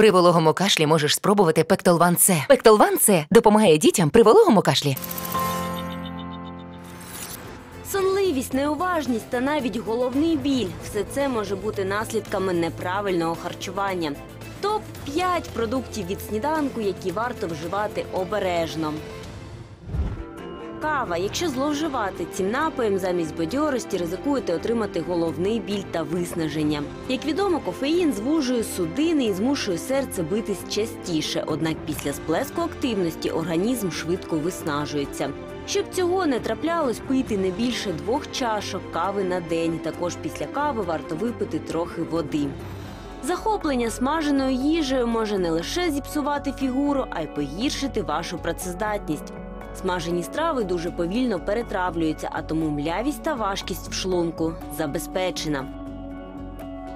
При вологому кашлі можеш спробувати Пектолван С. Пектолван С допомагає дітям при вологому кашлі. Сонливість, неуважність та навіть головний біль все це може бути наслідками неправильного харчування. Топ 5 продуктів від сніданку, які варто вживати обережно. Кава. Якщо зловживати цим напоєм замість бадьорості, ризикуєте отримати головний біль та виснаження. Як відомо, кофеїн звужує судини і змушує серце битись частіше. Однак після сплеску активності організм швидко виснажується. Щоб цього не траплялось, пийте не більше двох чашок кави на день. Також після кави варто випити трохи води. Захоплення смаженою їжею може не лише зіпсувати фігуру, а й погіршити вашу працездатність. Смажені страви дуже повільно перетравлюються, а тому млявість та важкість в шлунку забезпечена.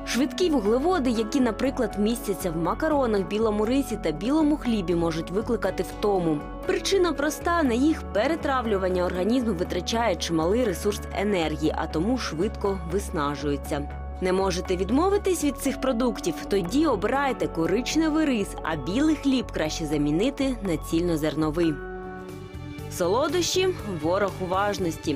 Швидкі вуглеводи, які, наприклад, містяться в макаронах, білому рисі та білому хлібі, можуть викликати втому. Причина проста на їх перетравлювання організм витрачає чималий ресурс енергії, а тому швидко виснажується. Не можете відмовитись від цих продуктів? Тоді обирайте коричневий рис, а білий хліб краще замінити на цільнозерновий. Солодощі ворог уважності.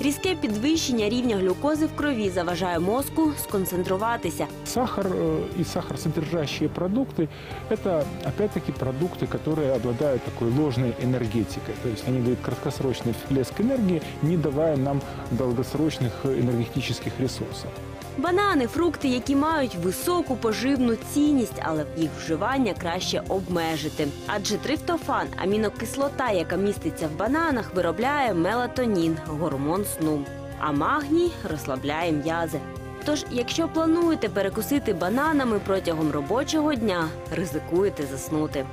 Різке підвищення рівня глюкози в крові заважає мозку сконцентруватися. Сахар э, и сахарсодержащие продукты – это, опять-таки, продукты, которые обладают такой ложной энергетикой. То есть они дают краткосрочный всплеск энергии, не давая нам долгосрочных э, энергетических ресурсов. Банани, фрукти, які мають високу поживну цінність, але їх вживання краще обмежити. Адже триптофан, амінокислота, яка міститься в бананах, виробляє мелатонін, гормон сну. А магній розслабляє м'язи. Тож, якщо плануєте перекусити бананами протягом робочого дня, ризикуєте заснути.